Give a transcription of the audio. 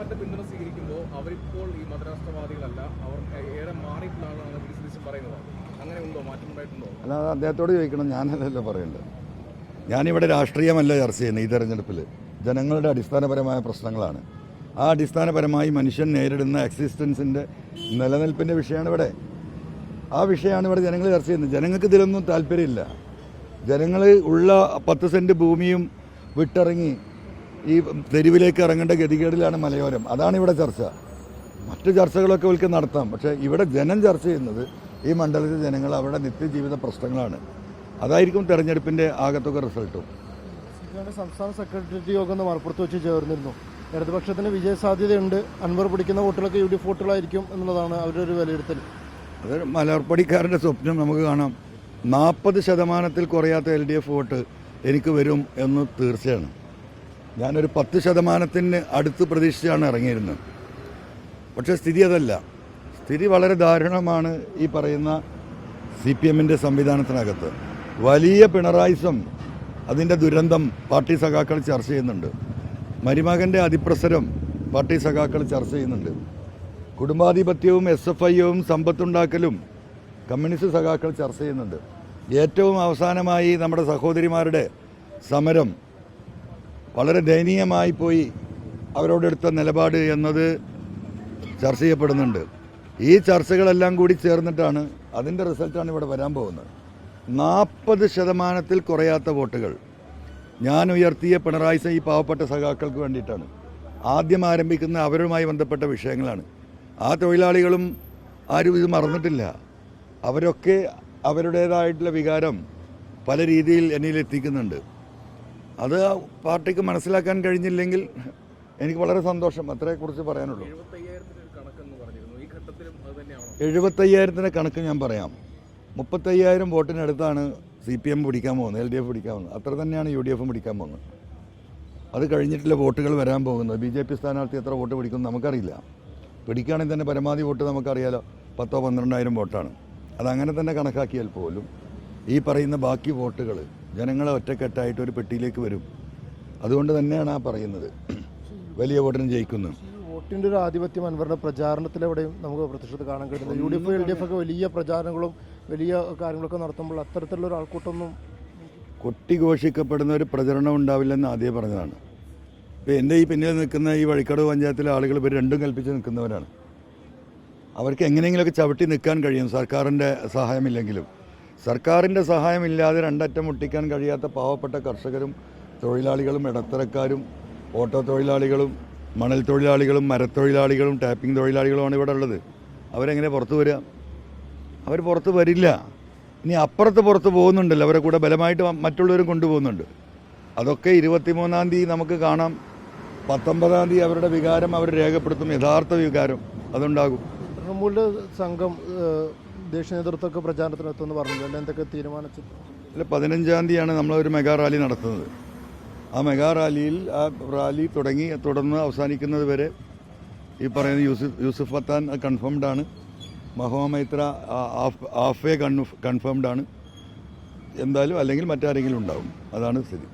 High command പിന്തുണ സ്വീകരിക്കുമ്പോൾ അവരിപ്പോൾ ഈ മതരാഷ്ട്രവാദികളല്ല അവർ ഏറെ മാറിയിട്ടുള്ളതാണ് സി പറയുന്നത്. അങ്ങനെ ഉണ്ടോ? മാറ്റമുണ്ടായിട്ടുണ്ടോ അല്ല അദ്ദേഹത്തോട് ചോദിക്കണം. ഞാനല്ലല്ലോ പറയേണ്ടത്. ഞാനിവിടെ രാഷ്ട്രീയമല്ല ചർച്ച ചെയ്യുന്നത് ഈ തെരഞ്ഞെടുപ്പിൽ ജനങ്ങളുടെ അടിസ്ഥാനപരമായ പ്രശ്നങ്ങളാണ്. ആ അടിസ്ഥാനപരമായി മനുഷ്യൻ നേരിടുന്ന എക്സിസ്റ്റൻസിന്റെ നിലനിൽപ്പിന്റെ വിഷയമാണ് ഇവിടെ. ആ വിഷയമാണ് ഇവിടെ ജനങ്ങൾ ചർച്ച ചെയ്യുന്നത്. ജനങ്ങൾക്ക് ഇതിലൊന്നും താല്പര്യമില്ല. ജനങ്ങൾ ഉള്ള പത്ത് സെന്റ് ഭൂമിയും വിട്ടിറങ്ങി ഈ തെരുവിലേക്ക് ഇറങ്ങേണ്ട ഗതികേടിലാണ് മലയോരം. അതാണ് ഇവിടെ ചർച്ച. മറ്റു ചർച്ചകളൊക്കെ ഇവർക്ക് നടത്താം. പക്ഷേ ഇവിടെ ജനം ചർച്ച ചെയ്യുന്നത് ഈ മണ്ഡലത്തിലെ ജനങ്ങൾ അവരുടെ നിത്യജീവിത പ്രശ്നങ്ങളാണ്. അതായിരിക്കും തെരഞ്ഞെടുപ്പിന്റെ ആകത്തുക റിസൾട്ടും. സംസ്ഥാന സെക്രട്ടേറിയറ്റ് യോഗം ഒന്ന് മലപ്പുറത്ത് വെച്ച് ചേർന്നിരുന്നു. ഇടതുപക്ഷത്തിന് വിജയ സാധ്യതയുണ്ട്. അൻവർ പിടിക്കുന്ന വോട്ടുകളൊക്കെ യു ഡി എഫ് വോട്ടുകളായിരിക്കും എന്നുള്ളതാണ് അവരുടെ ഒരു വിലയിരുത്തൽ. അത് മലർപ്പടിക്കാരന്റെ സ്വപ്നം നമുക്ക് കാണാം. നാൽപ്പത് ശതമാനത്തിൽ കുറയാത്ത എൽ ഡി എഫ് വോട്ട് എനിക്ക് വരും എന്ന് തീർച്ചയാണ്. ഞാനൊരു പത്ത് ശതമാനത്തിന് അടുത്ത് പ്രതീക്ഷിച്ചാണ് ഇറങ്ങിയിരുന്നത്. പക്ഷേ സ്ഥിതി അതല്ല. സ്ഥിതി വളരെ ദാരുണമാണ് ഈ പറയുന്ന സി പി എമ്മിന്റെ സംവിധാനത്തിനകത്ത്. വലിയ പിണറായിസം അതിന്റെ ദുരന്തം പാർട്ടി സഖാക്കൾ ചർച്ച ചെയ്യുന്നുണ്ട്. മരുമകന്റെ അതിപ്രസരം പാർട്ടി സഖാക്കൾ ചർച്ച ചെയ്യുന്നുണ്ട്. കുടുംബാധിപത്യവും എസ് എഫ് ഐയും സമ്പത്തുണ്ടാക്കലും കമ്മ്യൂണിസ്റ്റ് സഖാക്കൾ ചർച്ച ചെയ്യുന്നുണ്ട്. ഏറ്റവും അവസാനമായി നമ്മുടെ സഹോദരിമാരുടെ സമരം വളരെ ദയനീയമായി പോയി അവരോടെടുത്ത നിലപാട് എന്നത് ചർച്ച ചെയ്യപ്പെടുന്നുണ്ട്. ഈ ചർച്ചകളെല്ലാം കൂടി ചേർന്നിട്ടാണ് അതിന്റെ റിസൾട്ടാണ് ഇവിടെ വരാൻ പോകുന്നത്. നാൽപ്പത് ശതമാനത്തിൽ കുറയാത്ത വോട്ടുകൾ. ഞാൻ ഉയർത്തിയ പിണറായി ഈ പാവപ്പെട്ട സഖാക്കൾക്ക് വേണ്ടിയിട്ടാണ്. ആദ്യം ആരംഭിക്കുന്ന അവരുമായി ബന്ധപ്പെട്ട വിഷയങ്ങളാണ്. ആ തൊഴിലാളികളും ആരും ഇത് മറന്നിട്ടില്ല. അവരൊക്കെ അവരുടേതായിട്ടുള്ള വികാരം പല രീതിയിൽ എന്നിൽ എത്തിക്കുന്നുണ്ട്. അത് പാർട്ടിക്ക് മനസ്സിലാക്കാൻ കഴിഞ്ഞില്ലെങ്കിൽ എനിക്ക് വളരെ സന്തോഷം. അത്രയെക്കുറിച്ച് പറയാനുള്ളൂ. എഴുപത്തയ്യായിരത്തിന്റെ ഒരു കണക്കെന്ന് പറഞ്ഞിരുന്നു ഈ ഘട്ടത്തിലും അത് തന്നെയാണോ എഴുപത്തയ്യായിരത്തിന്റെ കണക്ക് ഞാൻ പറയാം. മുപ്പത്തയ്യായിരം വോട്ടിനടുത്താണ് സി പി എം പിടിക്കാൻ പോകുന്നത് എൽ ഡി എഫ് പിടിക്കാൻ പോകുന്നത്. അത്ര തന്നെയാണ് യു ഡി എഫും പിടിക്കാൻ പോകുന്നത്. അത് കഴിഞ്ഞിട്ടുള്ള വോട്ടുകൾ വരാൻ പോകുന്നത്. ബി ജെ പി സ്ഥാനാർത്ഥി എത്ര വോട്ട് പിടിക്കും നമുക്കറിയില്ല. പിടിക്കുകയാണെങ്കിൽ തന്നെ പരമാവധി വോട്ട് നമുക്കറിയാലോ. പത്തോ പന്ത്രണ്ടായിരം വോട്ടാണ്. അതങ്ങനെ തന്നെ കണക്കാക്കിയാൽ പോലും ഈ പറയുന്ന ബാക്കി വോട്ടുകൾ ജനങ്ങളെ ഒറ്റക്കെട്ടായിട്ട് ഒരു പെട്ടിയിലേക്ക് വരും. അതുകൊണ്ട് തന്നെയാണ് ആ പറയുന്നത്. വലിയ വോട്ടിന് ജയിക്കുന്നു. വോട്ടിന്റെ ഒരു ആധിപത്യം അൻവറിന്റെ പ്രചാരണത്തിലെവിടെയും നമുക്ക് പ്രത്യക്ഷത്തിൽ കാണാൻ കഴിയുന്നത് U D F L D F ഒക്കെ വലിയ പ്രചാരണങ്ങളും വലിയ കാര്യങ്ങളൊക്കെ നടത്തുമ്പോൾ അത്തരത്തിലുള്ള ഒരു ആൾക്കൂട്ടമൊന്നും കൊട്ടിഘോഷിക്കപ്പെടുന്ന ഒരു പ്രചരണം ഉണ്ടാവില്ലെന്ന് ആദ്യം പറഞ്ഞതാണ്. ഇപ്പോൾ എന്റെ ഈ പിന്നിൽ നിൽക്കുന്ന ഈ വഴിക്കടവ് പഞ്ചായത്തിലെ ആളുകൾ ഇവർ രണ്ടും കൽപ്പിച്ച് നിൽക്കുന്നവരാണ്. അവർക്ക് എങ്ങനെയെങ്കിലുമൊക്കെ ചവിട്ടി നിൽക്കാൻ കഴിയും. സർക്കാരിന്റെ സഹായമില്ലെങ്കിലും. സർക്കാരിന്റെ സഹായമില്ലാതെ രണ്ടറ്റം മുട്ടിക്കാൻ കഴിയാത്ത പാവപ്പെട്ട കർഷകരും തൊഴിലാളികളും ഇടത്തരക്കാരും ഓട്ടോ തൊഴിലാളികളും മണൽ തൊഴിലാളികളും മരത്തൊഴിലാളികളും ടാപ്പിംഗ് തൊഴിലാളികളുമാണ് ഇവിടെ ഉള്ളത്. അവരെങ്ങനെ പുറത്തു വരിക? അവർ പുറത്ത് വരില്ല. ഇനി അപ്പുറത്ത് പുറത്ത് പോകുന്നുണ്ടല്ലോ. അവരെ കൂടെ ബലമായിട്ട് മറ്റുള്ളവരും കൊണ്ടുപോകുന്നുണ്ട്. അതൊക്കെ ഇരുപത്തിമൂന്നാം തീയതി നമുക്ക് കാണാം. പത്തൊമ്പതാം തീയതി അവരുടെ വികാരം അവർ രേഖപ്പെടുത്തും. യഥാർത്ഥ വികാരം അതുണ്ടാകും. തൃണമൂല സംഘം ദേശീയ നേതൃത്വമൊക്കെ പ്രചാരണത്തിനെത്തുമെന്ന് പറഞ്ഞു അല്ല? എന്തൊക്കെ തീരുമാനിച്ചു? അല്ല പതിനഞ്ചാം തീയതിയാണ് നമ്മളൊരു മെഗാ റാലി നടത്തുന്നത്. ആ മെഗാ റാലിയിൽ ആ റാലി തുടങ്ങി തുടർന്ന് അവസാനിക്കുന്നത് വരെ ഈ പറയുന്ന യൂസുഫ് യൂസുഫ് ഫത്താൻ കൺഫേംഡ് ആണ്. മഹോമൈത്ര ആഫെ കൺഫേംഡ് ആണ്. എന്തായാലും അല്ലെങ്കിൽ മറ്റാരെങ്കിലും ഉണ്ടാവും. അതാണ് സ്ഥിതി.